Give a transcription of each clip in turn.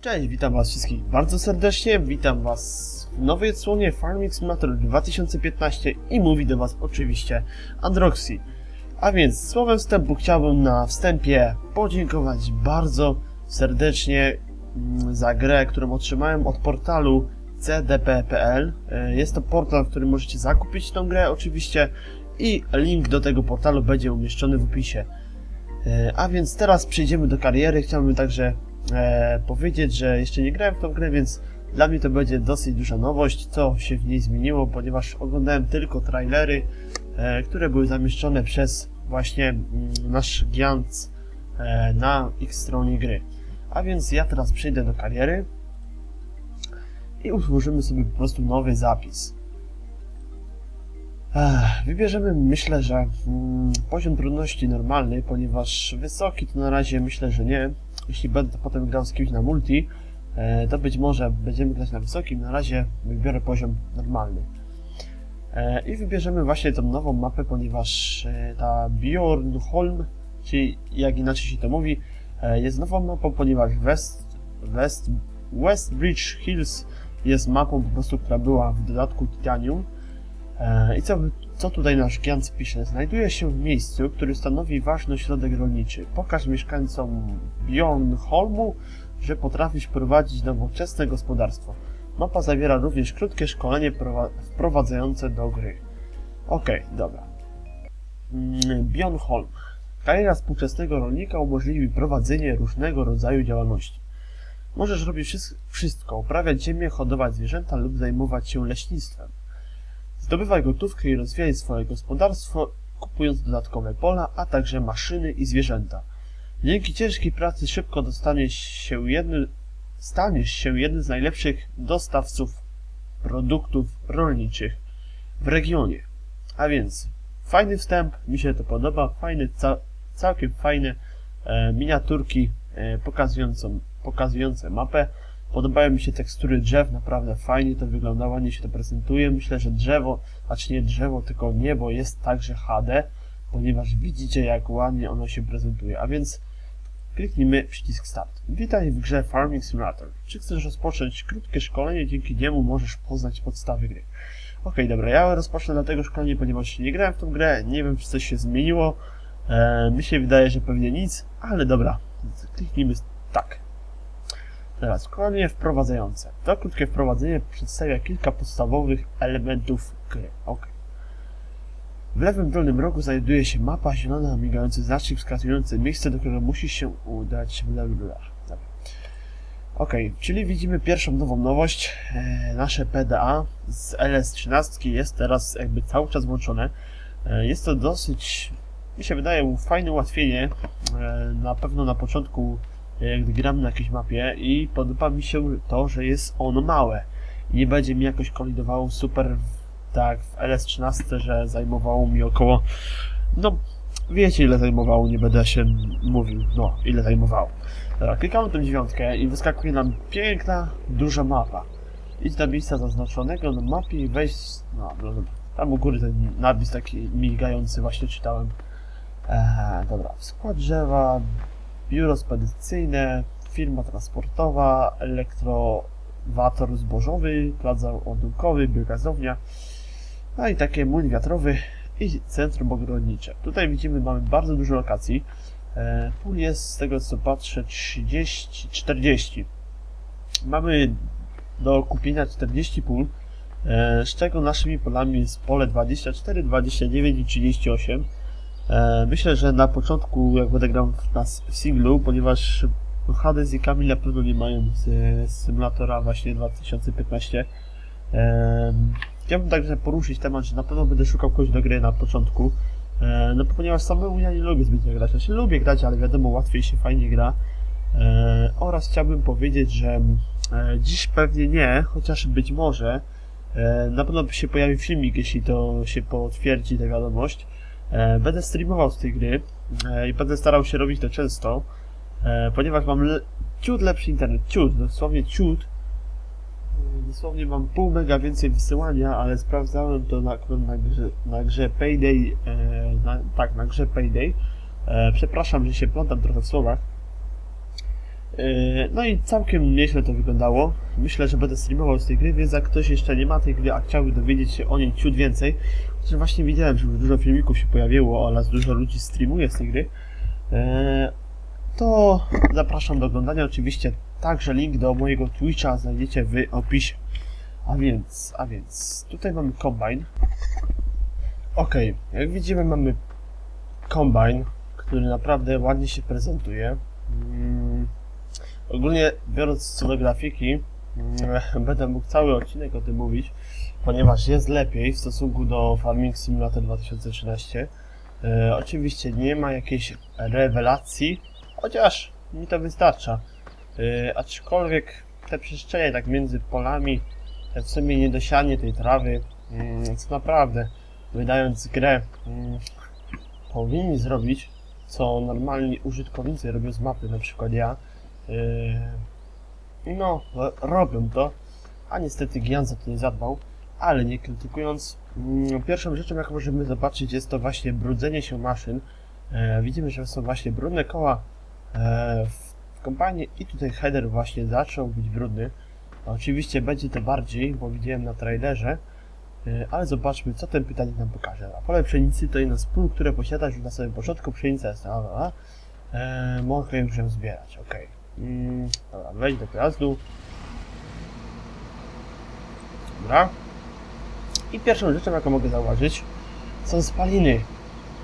Cześć, witam was wszystkich bardzo serdecznie, witam was w nowej odsłonie Farming Simulator 2015 i mówi do was oczywiście Androxy. A więc słowem wstępu chciałbym na wstępie podziękować bardzo serdecznie mm, za grę, którą otrzymałem od portalu cdp.pl. E, Jest to portal, w którym możecie zakupić tą grę oczywiście i link do tego portalu będzie umieszczony w opisie. E, A więc teraz przejdziemy do kariery. Chciałbym także e, powiedzieć, że jeszcze nie grałem w tą grę, więc dla mnie to będzie dosyć duża nowość, co się w niej zmieniło, ponieważ oglądałem tylko trailery, e, które były zamieszczone przez właśnie mm, nasz Giant e, na ich stronie gry. A więc ja teraz przejdę do kariery i utworzymy sobie po prostu nowy zapis. Wybierzemy, myślę, że mm, poziom trudności normalny, ponieważ wysoki to na razie myślę, że nie. Jeśli będę potem grał z kimś na multi, e, to być może będziemy grać na wysokim. Na razie wybiorę poziom normalny. E, I wybierzemy właśnie tą nową mapę, ponieważ e, ta Bjornholm, czyli jak inaczej się to mówi, jest nową mapą, ponieważ West, West, West Bridge Hills jest mapą po prostu, która była w dodatku Titanium. I co, co tutaj nasz Giant pisze? Znajduje się w miejscu, który stanowi ważny ośrodek rolniczy. Pokaż mieszkańcom Bjornholmu, że potrafisz prowadzić nowoczesne gospodarstwo. Mapa zawiera również krótkie szkolenie prowa- wprowadzające do gry. Okej, dobra. Mm, Bjornholm. Kariera współczesnego rolnika umożliwi prowadzenie różnego rodzaju działalności. Możesz robić wszyst- wszystko, uprawiać ziemię, hodować zwierzęta lub zajmować się leśnictwem. Zdobywaj gotówkę i rozwijaj swoje gospodarstwo, kupując dodatkowe pola, a także maszyny i zwierzęta. Dzięki ciężkiej pracy szybko dostaniesz się jednym, staniesz się jednym z najlepszych dostawców produktów rolniczych w regionie. A więc fajny wstęp, mi się to podoba, fajny, ca, całkiem fajne e, miniaturki e, pokazujące mapę. Podobają mi się tekstury drzew, naprawdę fajnie to wygląda, ładnie się to prezentuje. Myślę, że drzewo, znaczy nie drzewo, tylko niebo jest także HD, ponieważ widzicie jak ładnie ono się prezentuje. A więc kliknijmy przycisk Start. Witaj w grze Farming Simulator. Czy chcesz rozpocząć krótkie szkolenie? Dzięki niemu możesz poznać podstawy gry. Okej, dobra, ja rozpocznę dlatego szkolenie, ponieważ nie grałem w tą grę, nie wiem czy coś się zmieniło. E, mi się wydaje, że pewnie nic, ale dobra, kliknijmy tak. Teraz szkolenie wprowadzające. To krótkie wprowadzenie przedstawia kilka podstawowych elementów gry. W lewym dolnym rogu znajduje się mapa zielona, migający znacznik wskazujący miejsce, do którego musisz się udać. Bla. Dobra. Ok, czyli widzimy pierwszą nową nowość. E, nasze PDA z LS13 jest teraz jakby cały czas włączone. E, jest to dosyć, mi się wydaje, fajne ułatwienie. E, na pewno na początku gdy gram na jakiejś mapie i podoba mi się to, że jest ono małe. Nie będzie mi jakoś kolidowało super tak w LS13, że zajmowało mi około no wiecie ile zajmowało, nie będę się mówił, no ile zajmowało. Dobra, klikamy tę dziewiątkę i wyskakuje nam piękna, duża mapa. Idź do miejsca zaznaczonego na mapie i weź, no, no dobra, tam u góry ten napis taki migający właśnie czytałem. Eee, dobra, skład drzewa, biuro spedycyjne, firma transportowa, elektrowator zbożowy, plac ładunkowy, biogazownia, no i takie młyn wiatrowy i centrum ogrodnicze. Tutaj widzimy, mamy bardzo dużo lokacji. E, Pól jest, z tego co patrzę, 30-40. Mamy do kupienia 40 pól, e, z czego naszymi polami jest pole 24, 29 i 38. E, Myślę, że na początku, jak będę grał w, na, w singlu, ponieważ Hades i Kamil na pewno nie mają z, symulatora właśnie 2015. Em, Chciałbym także poruszyć temat, że na pewno będę szukał kogoś do gry na początku. E, no ponieważ samemu ja nie lubię zbytnio grać. Znaczy lubię grać, ale wiadomo, łatwiej się fajnie gra. E, oraz chciałbym powiedzieć, że e, dziś pewnie nie, chociaż być może e, na pewno się pojawi filmik, jeśli to się potwierdzi ta wiadomość. E, będę streamował z tej gry e, i będę starał się robić to często, e, ponieważ mam le- ciut lepszy internet, ciut, dosłownie ciut. E, Dosłownie mam pół mega więcej wysyłania, ale sprawdzałem to na, na, grze, na grze Payday, na, tak, na grze Payday. Przepraszam, że się plątam trochę w słowach. No i całkiem nieźle to wyglądało. Myślę, że będę streamował z tej gry, więc jak ktoś jeszcze nie ma tej gry, a chciałby dowiedzieć się o niej ciut więcej, że właśnie widziałem, że dużo filmików się pojawiło oraz dużo ludzi streamuje z tej gry, yy, to zapraszam do oglądania. Oczywiście także link do mojego Twitcha znajdziecie w opisie. A więc, a więc, tutaj mamy kombine. Okej, jak widzimy mamy kombine, który naprawdę ładnie się prezentuje. Mm, ogólnie biorąc co do grafiki, mm, będę mógł cały odcinek o tym mówić, ponieważ jest lepiej w stosunku do Farming Simulator 2013. E, oczywiście nie ma jakiejś rewelacji, chociaż mi to wystarcza. E, aczkolwiek te przestrzenie tak między polami, w sumie niedosianie tej trawy, mm, co naprawdę wydając grę mm, powinni zrobić, co normalni użytkownicy robią z mapy, na przykład ja. Yy, no, ro- robią to, a niestety Gian za to nie zadbał, ale nie krytykując, mm, pierwszą rzeczą, jaką możemy zobaczyć, jest to właśnie brudzenie się maszyn. E, widzimy, że są właśnie brudne koła e, w, kompanii i tutaj header właśnie zaczął być brudny. Oczywiście będzie to bardziej, bo widziałem na trailerze, E, Ale zobaczmy, co ten pytanie nam pokaże. A pole pszenicy to jedno z pól, które posiadasz już na samym początku. Pszenica jest a, a, Mogę już ją zbierać, ok. Mm, dobra, wejdź do pojazdu. Dobra. I pierwszą rzeczą, jaką mogę zauważyć, są spaliny.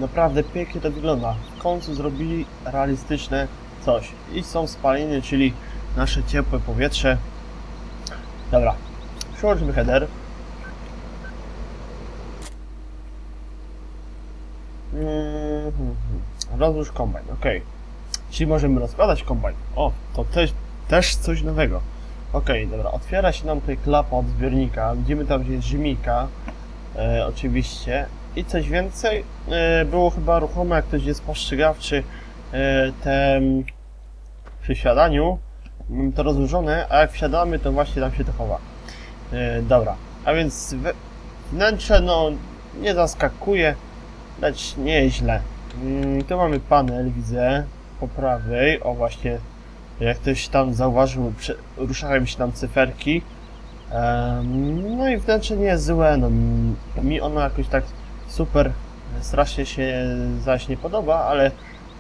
Naprawdę pięknie to wygląda. W końcu zrobili realistyczne coś. I są spaliny, czyli nasze ciepłe powietrze. Dobra. Przełączmy header. Mhm. Rozłóż kombajn, ok. Czyli możemy rozkładać kombajn. O, to też, też coś nowego. Ok, dobra, otwiera się nam tutaj klapa od zbiornika. Widzimy tam, gdzie jest zimika. E, oczywiście. I coś więcej. E, było chyba ruchome, jak ktoś jest postrzegawczy. E, tem przy siadaniu to rozłożone, a jak wsiadamy, to właśnie tam się to chowa. E, dobra, a więc wnętrze, no, nie zaskakuje lecz nieźle. Mm, tu mamy panel, widzę, po prawej. O, właśnie, jak ktoś tam zauważył, ruszają się tam cyferki. No i wnętrze nie jest złe, no, mi- ono jakoś tak super, strasznie się zaś nie podoba, ale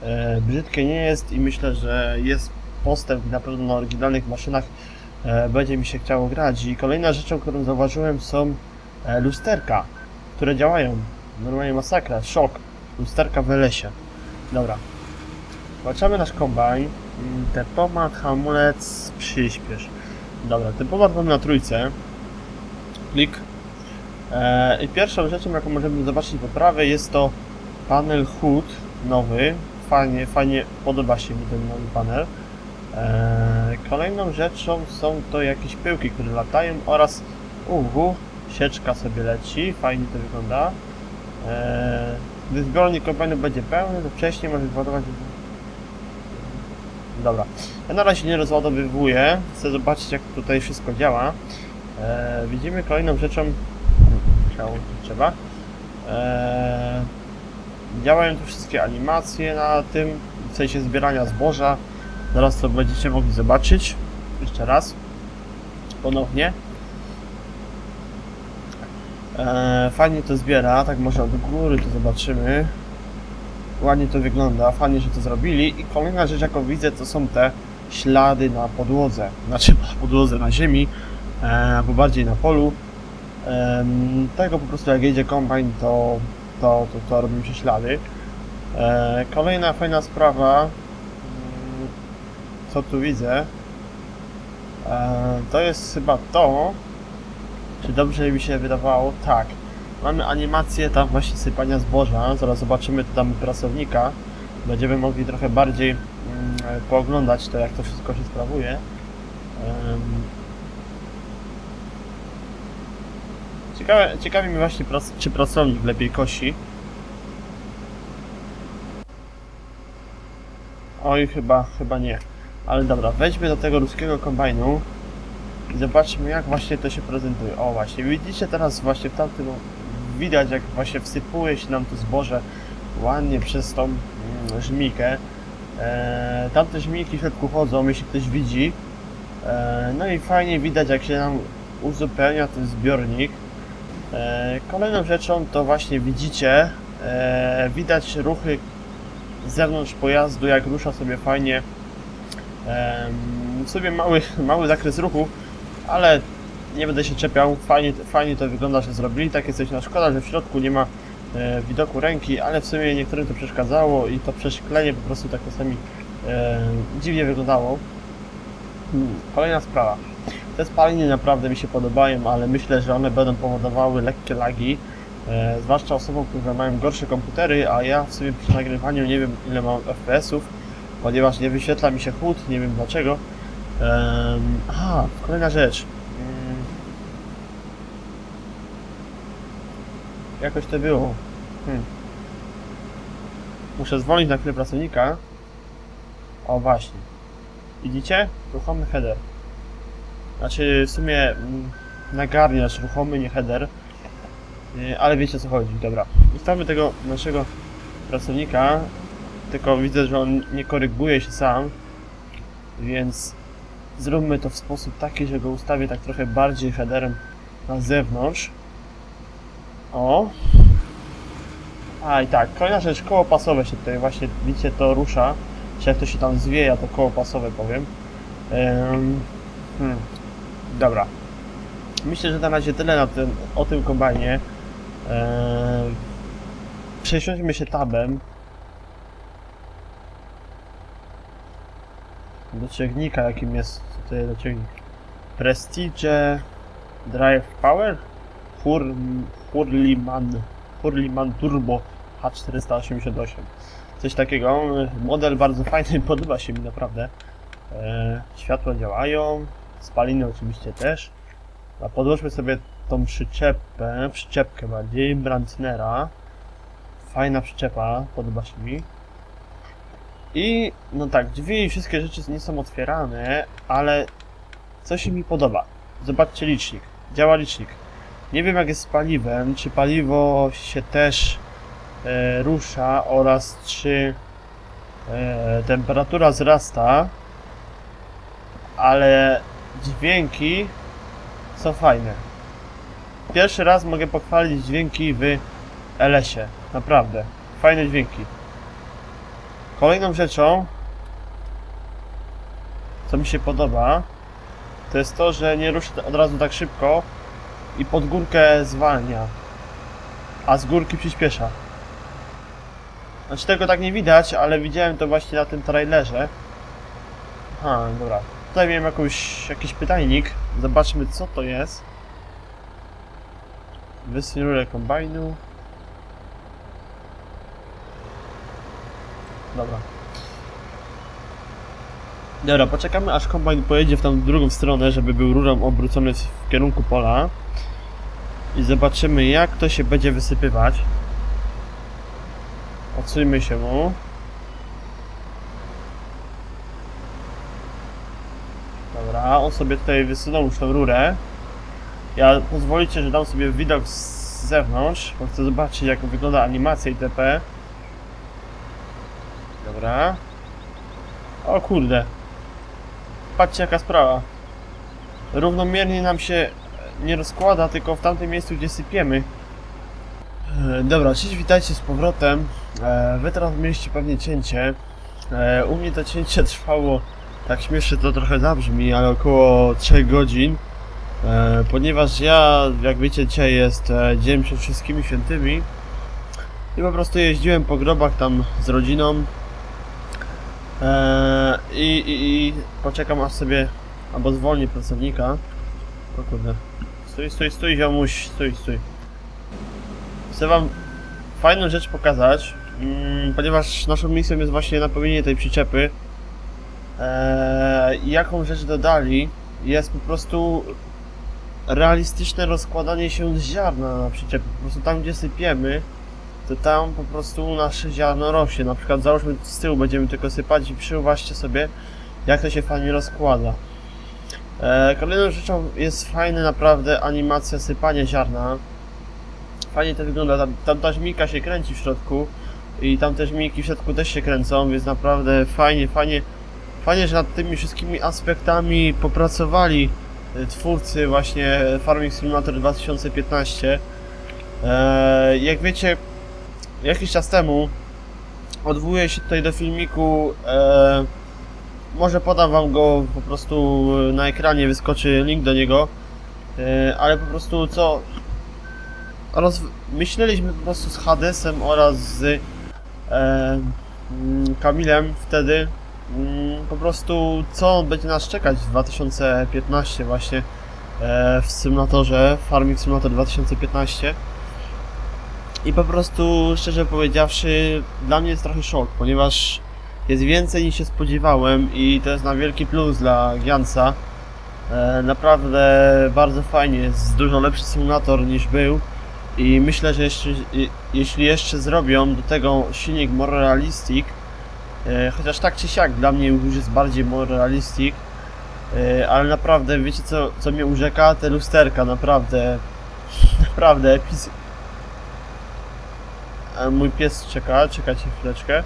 e, brzydkie nie jest i myślę, że jest postęp na pewno na oryginalnych maszynach e, będzie mi się chciało grać. I kolejna rzeczą, którą zauważyłem są e, lusterka, które działają. Normalnie masakra, szok. Lusterka w lesie. Dobra. Zobaczymy nasz kombajn. Tempomat, hamulec, przyspiesz. Dobra, tempomat mamy na trójce. Klik. E, I pierwszą rzeczą, jaką możemy zobaczyć po prawej, jest to panel HUD nowy. Fajnie, fajnie podoba się mi ten nowy panel. E, kolejną rzeczą są to jakieś pyłki, które latają oraz uhu, sieczka sobie leci, fajnie to wygląda. Eee, gdy zbiornik kombajnu będzie pełny, to wcześniej możesz ładować... Dobra. Ja na razie nie rozładowywuję. Chcę zobaczyć, jak tutaj wszystko działa. Eee, widzimy kolejną rzeczą... Chciało, trzeba. Eee, działają tu wszystkie animacje na tym, w sensie zbierania zboża. Zaraz to będziecie mogli zobaczyć. Jeszcze raz. Ponownie. Eee, fajnie to zbiera, tak może od góry to zobaczymy. Ładnie to wygląda, fajnie, że to zrobili. I kolejna rzecz, jaką widzę, to są te ślady na podłodze. Znaczy na podłodze, na ziemi, eee, albo bardziej na polu. Em, tego po prostu jak jedzie kombajn, to, to, to, to robią się ślady. Eee, kolejna fajna sprawa, mm, co tu widzę, eee, to jest chyba to, czy dobrze mi się wydawało? Tak. Mamy animację tam właśnie sypania zboża. Zaraz zobaczymy tu tam pracownika. Będziemy mogli trochę bardziej mm, pooglądać to, jak to wszystko się sprawuje. Ciekawe, ciekawi mnie właśnie, czy pracownik lepiej kosi. Oj, chyba, chyba nie. Ale dobra, wejdźmy do tego ruskiego kombajnu i zobaczmy jak właśnie to się prezentuje. O właśnie, widzicie teraz właśnie w tamtym widać jak właśnie wsypuje się nam to zboże ładnie przez tą mm, żmikę. E, tam te żmijki w środku chodzą, jeśli ktoś widzi. E, no i fajnie widać, jak się nam uzupełnia ten zbiornik. E, kolejną rzeczą to właśnie widzicie, e, widać ruchy z zewnątrz pojazdu, jak rusza sobie fajnie. Em, sobie mały, mały zakres ruchu, ale nie będę się czepiał. Fajnie, fajnie to wygląda, że zrobili takie coś. No szkoda, że w środku nie ma e, widoku ręki, ale w sumie niektórym to przeszkadzało i to przeszklenie po prostu tak czasami e, dziwnie wyglądało. Kolejna sprawa. Te spaliny naprawdę mi się podobają, ale myślę, że one będą powodowały lekkie lagi. E, zwłaszcza osobom, które mają gorsze komputery, a ja w sumie przy nagrywaniu nie wiem ile mam FPS-ów, ponieważ nie wyświetla mi się HUD, nie wiem dlaczego. Em, aha, kolejna rzecz. Jakoś to było. Hmm. Muszę zwolnić na chwilę pracownika. O właśnie. Widzicie? Ruchomy header. Znaczy w sumie mm, nagarniacz ruchomy, nie header. Yy, Ale wiecie o co chodzi, dobra. Ustawmy tego naszego pracownika. Tylko widzę, że on nie koryguje się sam. Więc zróbmy to w sposób taki, że go ustawię tak trochę bardziej headerem na zewnątrz. O. A i tak, kolejna rzecz, koło pasowe się tutaj właśnie, widzicie, to rusza. Czy jak to się tam zwieja, to koło pasowe powiem. Hmm. Dobra. Myślę, że na razie tyle na o tym kombajnie. Eee, przesiądźmy się tabem. Do ciągnika, jakim jest co to jest za ciągnik? Prestige Drive Power? Hur, Hurliman, Turbo H488. Coś takiego. Model bardzo fajny, podoba się mi naprawdę. E, światła działają, spaliny oczywiście też. A podłóżmy sobie tą przyczepę, przyczepkę bardziej, Brandnera. Fajna przyczepa, podoba się mi. I no tak, drzwi i wszystkie rzeczy nie są otwierane, ale co się mi podoba? Zobaczcie licznik. Działa licznik. Nie wiem jak jest z paliwem, czy paliwo się też e, rusza oraz czy e, temperatura wzrasta, ale dźwięki są fajne. Pierwszy raz mogę pochwalić dźwięki w LS-ie. Naprawdę. Fajne dźwięki. Kolejną rzeczą, co mi się podoba, to jest to, że nie ruszy od razu tak szybko i pod górkę zwalnia, a z górki przyspiesza. Znaczy tego tak nie widać, ale widziałem to właśnie na tym trailerze. Aha, dobra. Tutaj miałem jakąś, jakiś pytajnik. Zobaczmy co to jest. Wysuń rurę kombajnu. Dobra. Dobra, poczekamy aż kombajn pojedzie w tą drugą stronę, żeby był rurą obrócony w kierunku pola. I zobaczymy jak to się będzie wysypywać. Odsuńmy się mu. Dobra, on sobie tutaj wysunął już tą rurę. Ja pozwolicie, że dam sobie widok z zewnątrz, bo chcę zobaczyć jak wygląda animacja itp. Dobra. O kurde. Patrzcie jaka sprawa. Równomiernie nam się nie rozkłada, tylko w tamtym miejscu gdzie sypiemy. E, Dobra, cześć, witajcie z powrotem. E, Wy teraz mieliście pewnie cięcie. E, U mnie to cięcie trwało, tak śmiesznie to trochę zabrzmi, ale około 3 godzin. Ponieważ ja, jak wiecie, dzisiaj jest dzień przed wszystkimi świętymi. I po prostu jeździłem po grobach tam z rodziną. E, I, i, i poczekam aż sobie, albo zwolni pracownika. O kurde. Stój, stój, stój, ziomuś, stój, stój. Chcę wam fajną rzecz pokazać, mm, ponieważ naszą misją jest właśnie napełnienie tej przyczepy. Eee, jaką rzecz dodali jest po prostu realistyczne rozkładanie się ziarna na przyczepy. Po prostu tam gdzie sypiemy, to tam po prostu nasze ziarno rośnie. Na przykład załóżmy z tyłu będziemy tylko sypać i przyuważcie sobie jak to się fajnie rozkłada. E, kolejną rzeczą jest fajna naprawdę animacja sypania ziarna. Fajnie to wygląda, tam, tam ta żmika się kręci w środku. i tam też miki w środku też się kręcą, więc naprawdę fajnie, fajnie, fajnie, że nad tymi wszystkimi aspektami popracowali y, twórcy właśnie Farming Simulator 2015. Eee, jak wiecie, jakiś czas temu odwołuję się tutaj do filmiku, eee, może podam wam go po prostu na ekranie, wyskoczy link do niego, eee, ale po prostu co roz... myśleliśmy po prostu z Hadesem oraz z e, mm, Kamilem wtedy mm, po prostu co będzie nas czekać w 2015 właśnie e, w symulatorze Farming Simulator 2015 i po prostu szczerze powiedziawszy dla mnie jest trochę szok, ponieważ jest więcej niż się spodziewałem i to jest na wielki plus dla Gianca e, naprawdę bardzo fajnie, jest dużo lepszy symulator niż był i myślę, że jeszcze, jeśli jeszcze zrobią do tego silnik more realistic, e, chociaż tak czy siak dla mnie już jest bardziej more realistic, e, ale naprawdę wiecie co, co mnie urzeka? Te lusterka, naprawdę, naprawdę epis... Mój pies czeka, czekajcie chwileczkę.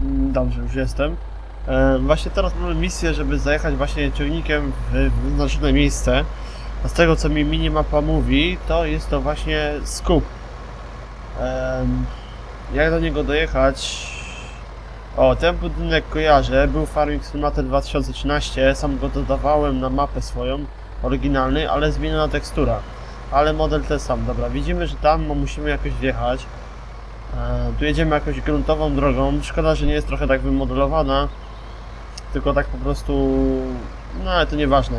Mm, Dobrze, już jestem. E, właśnie teraz mamy misję, żeby zajechać właśnie ciągnikiem w wyznaczone miejsce. A z tego co mi minimapa mówi, to jest to właśnie skup. Em, jak do niego dojechać? O, ten budynek kojarzę, był Farming Simulator 2013, sam go dodawałem na mapę swoją, oryginalny, ale zmieniona tekstura. Ale model ten sam, dobra, widzimy, że tam musimy jakoś wjechać. E, tu jedziemy jakąś gruntową drogą. Szkoda, że nie jest trochę tak wymodelowana. Tylko tak po prostu. No ale to nieważne.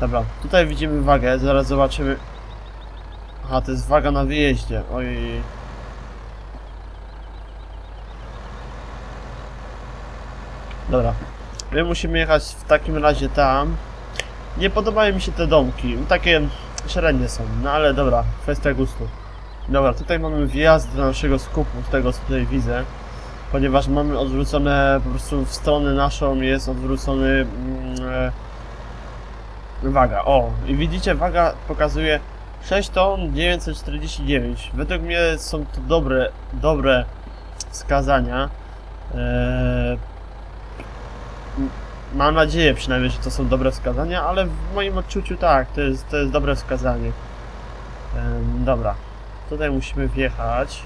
Dobra, tutaj widzimy wagę, zaraz zobaczymy. Aha, to jest waga na wyjeździe. Oj. Dobra. My musimy jechać w takim razie tam. Nie podobają mi się te domki. Takie średnie są, no ale dobra, kwestia gustu. Dobra, tutaj mamy wjazd do naszego skupu, z tego co tutaj widzę. Ponieważ mamy odwrócone po prostu w stronę naszą jest odwrócony mm, e, waga. O, i widzicie, waga pokazuje 6 ton 949. Według mnie są to dobre, dobre wskazania. E, mam nadzieję przynajmniej, że to są dobre wskazania, ale w moim odczuciu tak, to jest, to jest dobre wskazanie. Dobra. Tutaj musimy wjechać.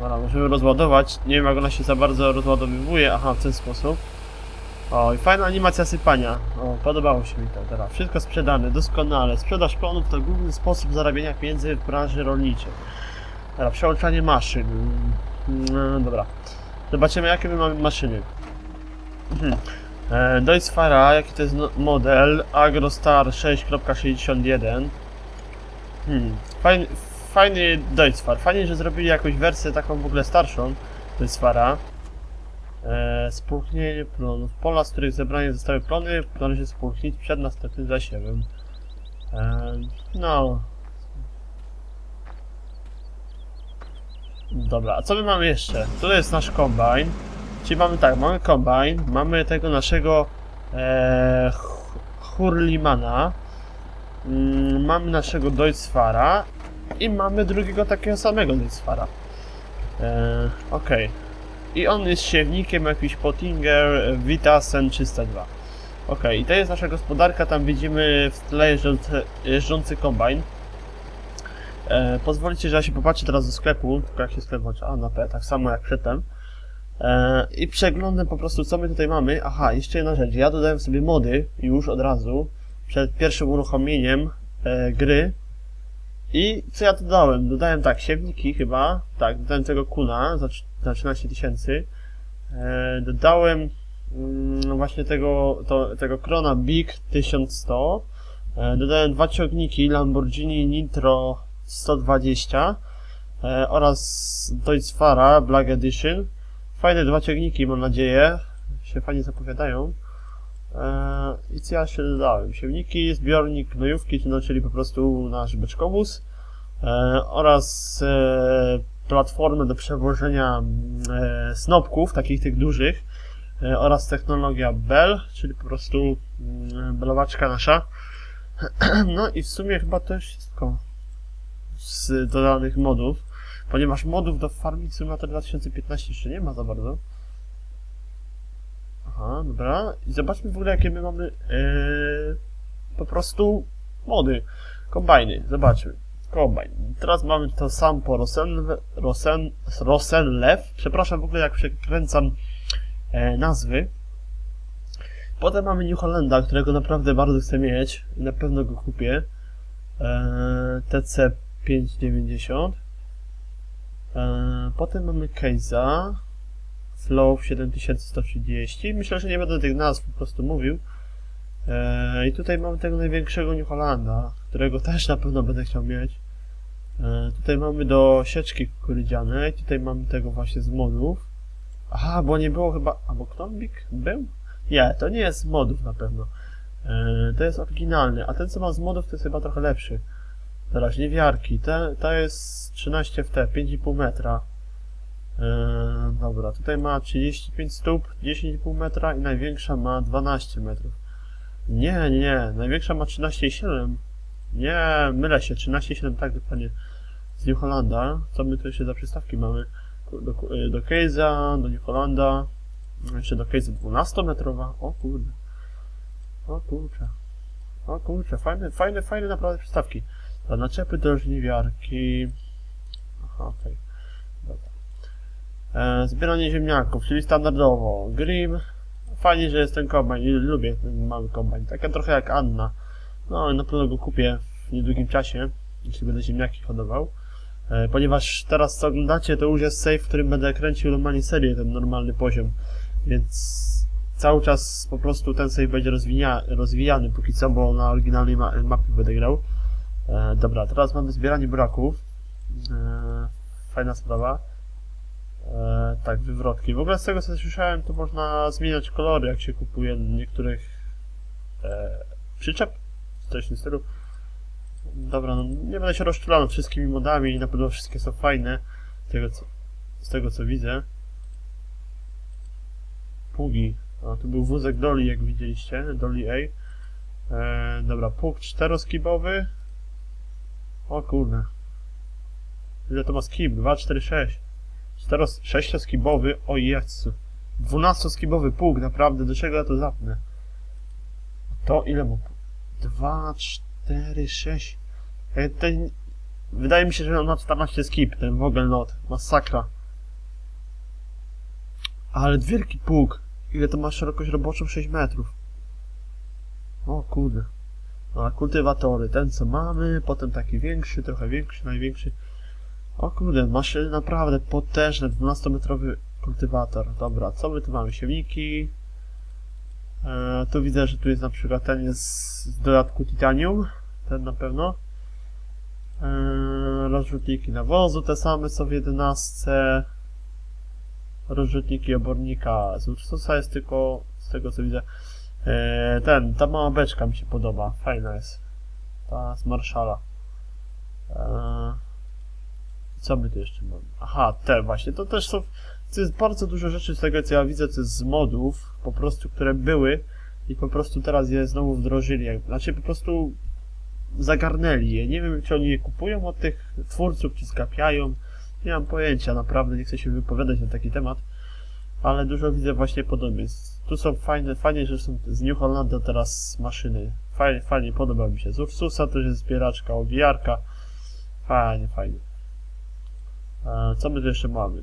Dobra, musimy rozładować. Nie wiem jak ona się za bardzo rozładowywuje. Aha, w ten sposób. O, i fajna animacja sypania. O, podobało się mi to teraz. Wszystko sprzedane, doskonale. Sprzedaż plonów to główny sposób zarabiania pieniędzy w branży rolniczej. Dobra, przełączanie maszyn. No, dobra. Zobaczymy, jakie my mamy maszyny. Mhm. E, Deutz-Fara, jaki to jest no- model? Agrostar 6.61. Hmm. Fajny, fajny Deutz-Far. Fajnie, że zrobili jakąś wersję taką w ogóle starszą Deutz-Fara. E, spulchnienie plonów. Pola, z których zebrane zostały plony, należy spulchnić przed następnym zasiewem. E, no, Dobra, a co my mamy jeszcze? Tu jest nasz kombajn. Czyli mamy tak, mamy kombajn, mamy tego naszego e, Hu- Hurlimana, mm, mamy naszego Deutzfara i mamy drugiego takiego samego Deutzfara. E, Okej. I on jest siewnikiem jakiś Pottinger Vitasen 302. Okej, i to jest nasza gospodarka, tam widzimy w tle jeżdżący, jeżdżący kombajn. E, pozwolicie, że ja się popatrzę teraz do sklepu, tylko jak się sklep włącza, a na P, tak samo jak przedtem. E, I przeglądam po prostu, co my tutaj mamy. Aha, jeszcze jedna rzecz, ja dodałem sobie mody już od razu, przed pierwszym uruchomieniem e, gry. I co ja dodałem? Dodałem tak, siewniki chyba, tak, dodałem tego kuna za, za 13 tysięcy. E, dodałem mm, właśnie tego, to, tego Krona Big 1100. E, dodałem dwa ciągniki Lamborghini Nitro 120 e, oraz Deutzfara Black Edition. Fajne dwa ciągniki, mam nadzieję. Się fajnie zapowiadają. I co ja jeszcze dodałem? Siewniki, zbiornik, gnojówki, no, czyli po prostu nasz beczkowóz oraz e, platformę do przewożenia mm, e, snopków, takich tych dużych e, oraz technologia Bell, czyli po prostu mm, belowaczka nasza. No i w sumie chyba to wszystko z dodanych modów, ponieważ modów do Farming Simulator 2015 jeszcze nie ma za bardzo. Aha, dobra. I zobaczmy w ogóle jakie my mamy yy, po prostu mody. Kombajny, zobaczmy. Kombajn. Teraz mamy to sam po Rosen, Rosen, Rosenlew. Przepraszam w ogóle jak przekręcam e, nazwy. Potem mamy New Hollanda, którego naprawdę bardzo chcę mieć na pewno go kupię. E, TC 590. E, potem mamy Case'a. Flow 7130. Myślę, że nie będę tych nazw po prostu mówił. E, I tutaj mamy tego największego New Hollanda, którego też na pewno będę chciał mieć. E, tutaj mamy do sieczki kukurydzianej. Tutaj mamy tego właśnie z modów. Aha, bo nie było chyba... Albo Knombik był? Nie, to nie jest z modów na pewno. E, to jest oryginalny, a ten co ma z modów to jest chyba trochę lepszy. Teraz niewiarki. Te, ta jest 13 FT, 5,5 metra. E, dobra, tutaj ma 35 stóp, 10,5 metra i największa ma 12 metrów. Nie, nie, największa ma 13,7. Nie, mylę się, 13,7, tak dokładnie. Z New Hollanda. Co my tu jeszcze za przystawki mamy? Do, do Case'a, do New Hollanda. Jeszcze do Case'a 12-metrowa. O kurde. O kurczę. O kurczę, fajne, fajne, fajne naprawdę przystawki. Dla naczepy do żniwiarki. Aha, okej. Dobra. E, zbieranie ziemniaków, czyli standardowo. Grim. Fajnie, że jest ten kombajn. Lubię ten mały kombajn. Taka trochę jak Anna. No, na pewno go kupię w niedługim czasie, jeśli będę ziemniaki hodował. E, ponieważ teraz co oglądacie, to już jest save, w którym będę kręcił normalnie serię, ten normalny poziom. Więc cały czas po prostu ten save będzie rozwinia, rozwijany póki co, bo na oryginalnej ma mapie będę grał. E, dobra, teraz mamy zbieranie buraków. E, fajna sprawa. E, tak, wywrotki. W ogóle z tego co słyszałem, to można zmieniać kolory, jak się kupuje niektórych e, przyczep, coś w stylu. Dobra, no nie będę się rozczulał wszystkimi modami na pewno wszystkie są fajne, z tego co, z tego, co widzę. Pugi. A, tu był wózek Doli, jak widzieliście, Doli A. E, dobra, pług czteroskibowy. O kurde. Ile to ma skib? 2, 4, 6. 4, 6-skibowy, o Jezu. 12-skibowy pług, naprawdę, do czego ja to zapnę? To ile mu? 2, 4, 6. E, ten... Wydaje mi się, że on ma 14 skip, ten Wogelnot. Masakra. Ale wielki pług. Ile to ma szerokość roboczą? 6 metrów. O kurde. No, a kultywatory, ten co mamy, potem taki większy, trochę większy, największy. O kurde, maszyny naprawdę potężne, 12-metrowy kultywator. Dobra, co my tu mamy? Siewniki. E, tu widzę, że tu jest na przykład ten jest z dodatku titanium. Ten na pewno. E, rozrzutniki nawozu, te same co w 11. Rozrzutniki obornika z Ursusa jest tylko, z tego co widzę, e, ten, ta mała beczka mi się podoba, fajna jest. Ta z Marszala. Co my tu jeszcze mamy? Aha, te właśnie, to też są, to jest bardzo dużo rzeczy z tego co ja widzę, to jest z modów, po prostu, które były i po prostu teraz je znowu wdrożyli, znaczy po prostu zagarnęli je. Nie wiem, czy oni je kupują od tych twórców, czy skapiają. Nie mam pojęcia, naprawdę nie chcę się wypowiadać na taki temat, ale dużo widzę właśnie podobieństw. Tu są fajne, fajnie, że są z New Hollanda teraz maszyny. Fajnie, fajnie, podoba mi się. Z Ursusa też jest zbieraczka, owijarka. Fajnie, fajnie. E, co my tu jeszcze mamy?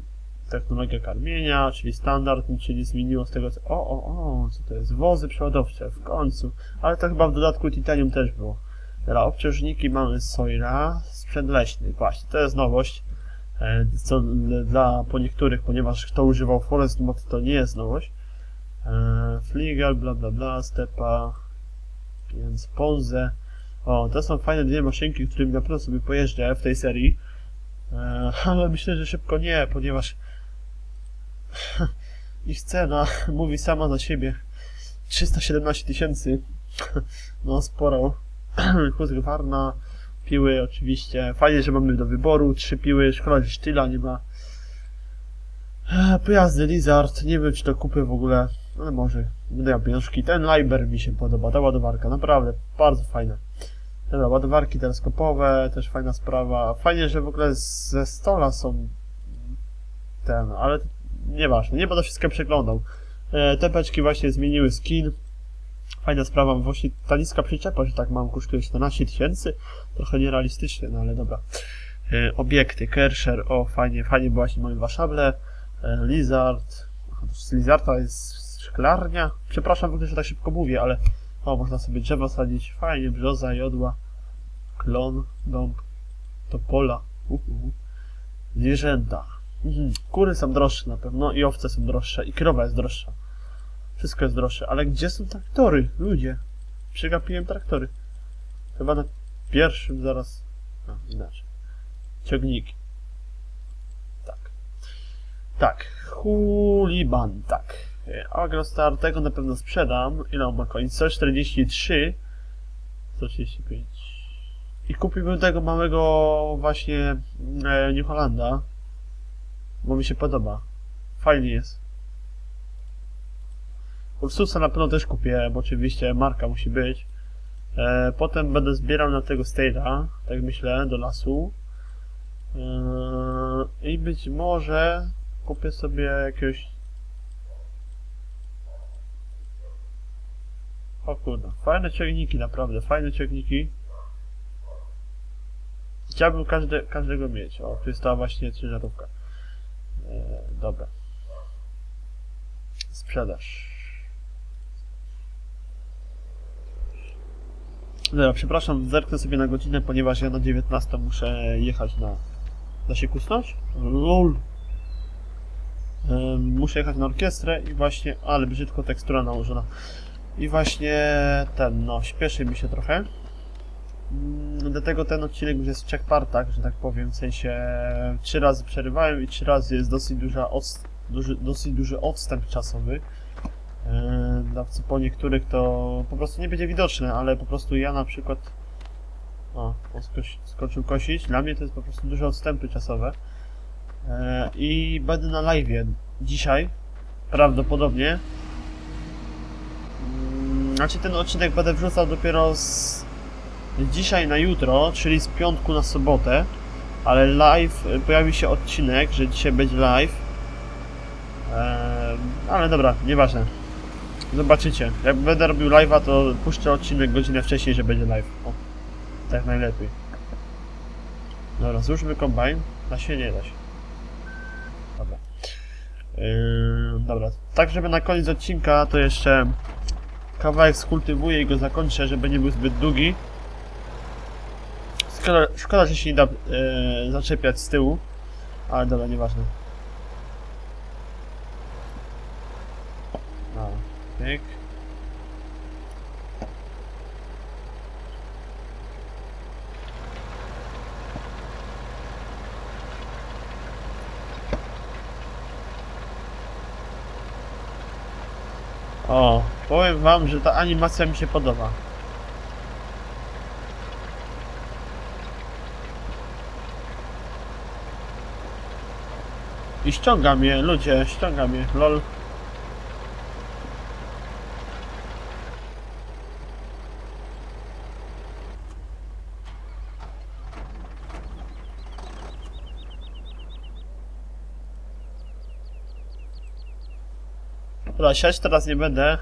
Technologia karmienia, czyli standard, nic się nie zmieniło z tego co... O, o, o, co to jest? Wozy przeładowcze, w końcu. Ale to chyba w dodatku titanium też było. Dobra, obciążniki mamy z Soira, sprzęt leśny, właśnie, to jest nowość. E, Co dla po niektórych, ponieważ kto używał Forest Mod to nie jest nowość. E, Fligal, bla bla bla, Stepa, więc Ponze. O, to są fajne dwie maszynki, którymi na pewno sobie pojeżdżę w tej serii. E, ale myślę, że szybko nie, ponieważ ich cena mówi sama za siebie. 317 tysięcy. no sporo. Husqvarna, piły oczywiście. Fajnie, że mamy do wyboru trzy piły. Szkoda, że sztyla nie ma. Eee, Pojazdy Lizard, nie wiem czy to kupię w ogóle, ale może będę miał pieniążki. Ten Liber mi się podoba, ta ładowarka, naprawdę bardzo fajna. Dobra, ładowarki teleskopowe, też fajna sprawa. Fajnie, że w ogóle ze stola są ten, ale nieważne, nie będę wszystko przeglądał. E, te beczki właśnie zmieniły skin. Fajna sprawa, właśnie ta niska przyczepa, że tak mam, kosztuje 14 tysięcy. Trochę nierealistyczne, no ale dobra. E, obiekty, Kersher, o fajnie, fajnie właśnie moje waszable. E, Lizard, z Lizarda jest szklarnia. Przepraszam w ogóle, że tak szybko mówię, ale o, można sobie drzewo sadzić. Fajnie, brzoza, jodła, klon, dąb, topola, uhu. zwierzęta. Mhm. Kury są droższe na pewno i owce są droższe i krowa jest droższa. Wszystko jest droższe, ale gdzie są traktory? Ludzie. Przegapiłem traktory. Chyba na pierwszym zaraz... A, inaczej. Ciągniki. Tak. Tak. Huliban, tak. Agrostar tego na pewno sprzedam. Ile on ma końc? 143. 135. I kupiłbym tego małego właśnie e, New. Bo mi się podoba. Fajnie jest. Ursusa na pewno też kupię, bo oczywiście marka musi być. E, potem będę zbierał na tego State'a, tak myślę, do lasu. E, I być może kupię sobie jakiegoś... O kurde, fajne ciągniki, naprawdę, fajne ciągniki. Chciałbym każde, każdego mieć. O, tu jest ta właśnie ciężarówka. E, dobra. Sprzedaż. Dobra, przepraszam, zerknę sobie na godzinę, ponieważ ja na 19 muszę jechać na... Da się kusnąć? LOL! Em, muszę jechać na orkiestrę i właśnie... Ale brzydko tekstura nałożona. I właśnie ten, no, śpieszy mi się trochę. Mm, Dlatego ten odcinek już jest w trzech partach, że tak powiem, w sensie trzy razy przerywałem i trzy razy jest dosyć duża odst- duży, dosyć duży odstęp czasowy. Dla co po niektórych to po prostu nie będzie widoczne, ale po prostu ja na przykład o, on skoczył kosić, dla mnie to jest po prostu duże odstępy czasowe. Yy, I będę na live dzisiaj, prawdopodobnie. Mm, Znaczy ten odcinek będę wrzucał dopiero z dzisiaj na jutro, czyli z piątku na sobotę, ale live, y, pojawi się odcinek, że dzisiaj będzie live. Eee, ale dobra, nieważne. Zobaczycie. Jak będę robił live'a, to puszczę odcinek godzinę wcześniej, że będzie live. O, tak najlepiej. Dobra, złóżmy kombajn. Da się, nie da się. Dobra. Yy, dobra, tak żeby na koniec odcinka to jeszcze kawałek skultywuję i go zakończę, żeby nie był zbyt długi. Szkoda, szkoda że się nie da e, zaczepiać z tyłu, ale dobra, nieważne. No, pyk. O, powiem wam, że ta animacja mi się podoba. I ściąga mnie, ludzie, ściąga mnie, lol. Dobra, siać teraz nie będę.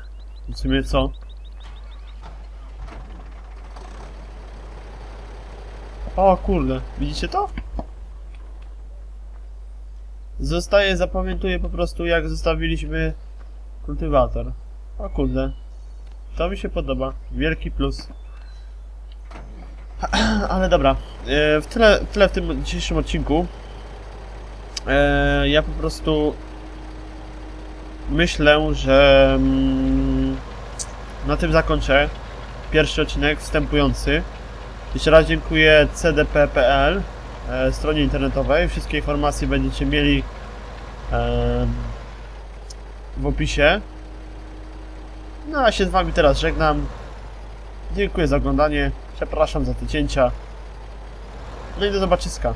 W sumie co? O kurde, widzicie to? Zostaje, zapamiętuję po prostu jak zostawiliśmy kultywator. O kurde. To mi się podoba. Wielki plus. Ale dobra. E, w tyle, tyle w tym dzisiejszym odcinku. E, ja po prostu myślę, że mm, na tym zakończę pierwszy odcinek wstępujący. Jeszcze raz dziękuję cdp.pl e, stronie internetowej. Wszystkie informacje będziecie mieli w opisie. No a się z wami teraz żegnam. Dziękuję za oglądanie. Przepraszam za te cięcia. No i do zobaczyska.